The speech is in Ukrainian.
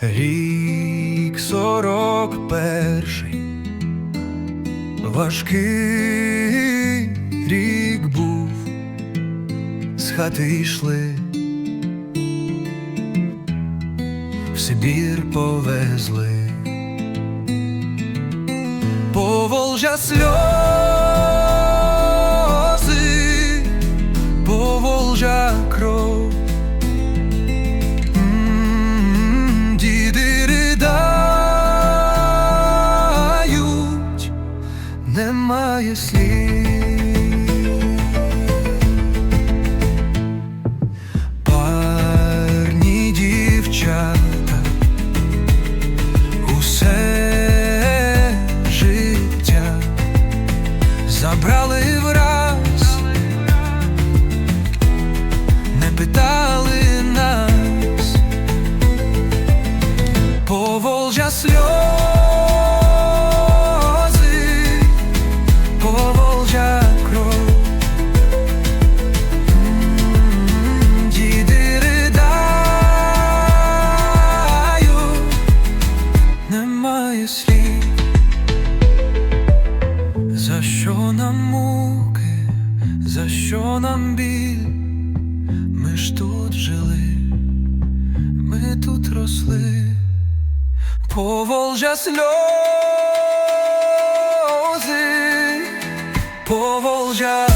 Рік сорок перший, важкий рік був, з хати йшли, в Сибір повезли, Поволжя сльози, немає слів. Парні дівчата, усе життя забрали враз, не питали нас. Поволжя сльози, що нам біль? Ми ж тут жили, ми тут росли. Поволжя сльози, Поволжя